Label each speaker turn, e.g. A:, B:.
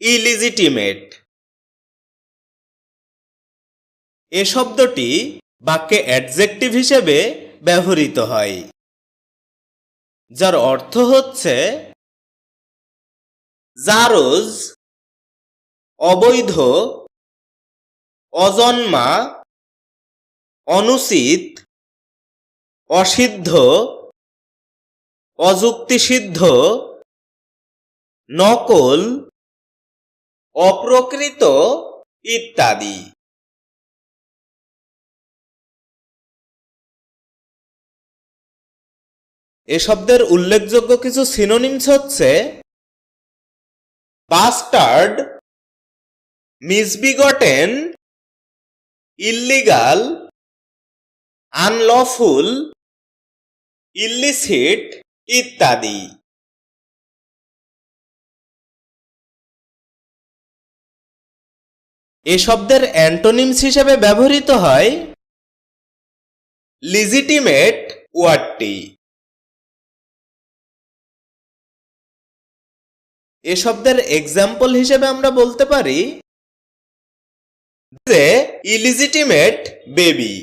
A: ইলিজিটিমেট এ শব্দটি বাক্যে অ্যাডজেক্টিভ হিসেবে ব্যবহৃত হয়, যার অর্থ হচ্ছে জারজ, অবৈধ, অজন্মা, অনুচিত, অসিদ্ধ, অযুক্তিসিদ্ধ, নকল অপ্রকৃত ইত্যাদি। এ শব্দের উল্লেখযোগ্য কিছু সিনোনিমস হচ্ছে bastard misbegotten illegal unlawful illicit ইত্যাদি। এ শব্দের অ্যান্টোনিমস হিসেবে ব্যবহৃত হয় লিজিটিমেট ওয়ার্ডটি এ শব্দের এক্সাম্পল হিসেবে আমরা বলতে পারি যে ইলিজিটিমেট বেবি